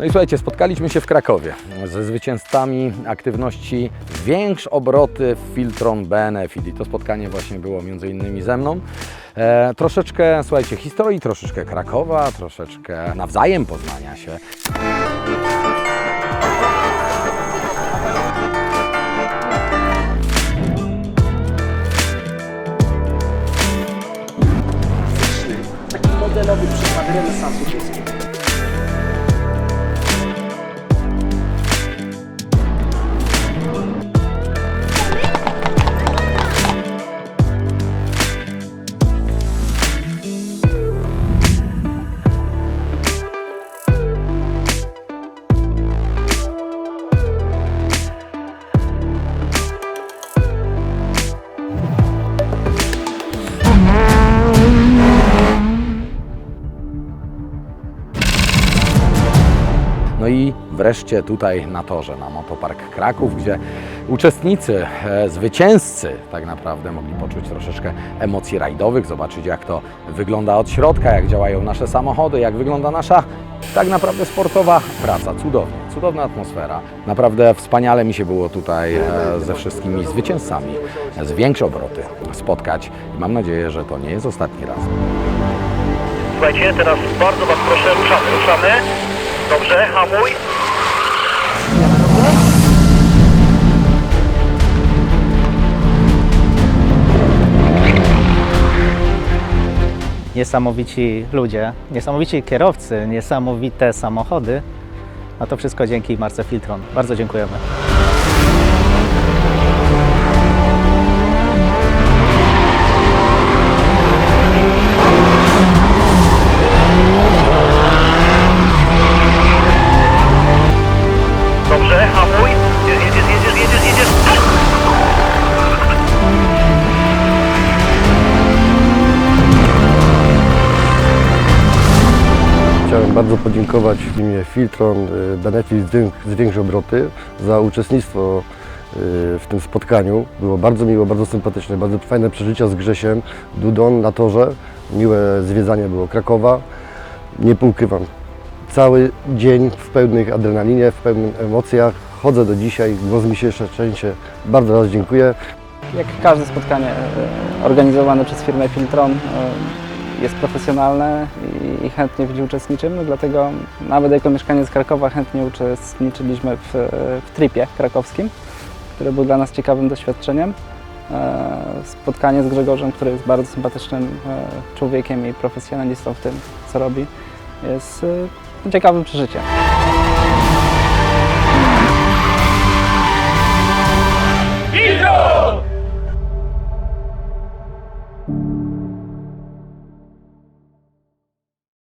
No i słuchajcie, spotkaliśmy się w Krakowie ze zwycięzcami aktywności Większ obroty Filtron Benefit i to spotkanie właśnie było między innymi ze mną. E, troszeczkę, słuchajcie, historii, troszeczkę Krakowa, troszeczkę nawzajem poznania się. modelowy przykład renesansu czeskiego. No i wreszcie tutaj na torze, na Motopark Kraków, gdzie uczestnicy, e, zwycięzcy tak naprawdę mogli poczuć troszeczkę emocji rajdowych, zobaczyć jak to wygląda od środka, jak działają nasze samochody, jak wygląda nasza tak naprawdę sportowa praca. Cudownie, cudowna atmosfera. Naprawdę wspaniale mi się było tutaj e, ze wszystkimi zwycięzcami z większe obroty spotkać mam nadzieję, że to nie jest ostatni raz. Słuchajcie, teraz bardzo Was proszę, ruszamy, ruszamy. Dobrze, hamuj. niesamowici ludzie, niesamowici kierowcy, niesamowite samochody. A to wszystko dzięki Marce Filtron. Bardzo dziękujemy. Dobrze, hamuj. Jedziesz, jedziesz, jedziesz, jedziesz. Chciałem bardzo podziękować w imię Filtron y, Benefit Zwię- Zwiększ Obroty za uczestnictwo y, w tym spotkaniu. Było bardzo miło, bardzo sympatyczne, bardzo fajne przeżycia z Grzesiem Dudą na torze. Miłe zwiedzanie było Krakowa. Nie ukrywam, cały dzień w pełnych adrenalinie, w pełnych emocjach. Chodzę do dzisiaj, głos mi się jeszcze. Bardzo raz dziękuję. jak każde spotkanie e, organizowane przez firmę Filtron e, jest profesjonalne i- chętnie w nim uczestniczymy, dlatego nawet jako mieszkaniec Krakowa chętnie uczestniczyliśmy w, e, w tripie krakowskim, który był dla nas ciekawym doświadczeniem. Spotkanie z Grzegorzem, który jest bardzo sympatycznym człowiekiem i profesjonalistą w tym, co robi, jest ciekawe przeżycie.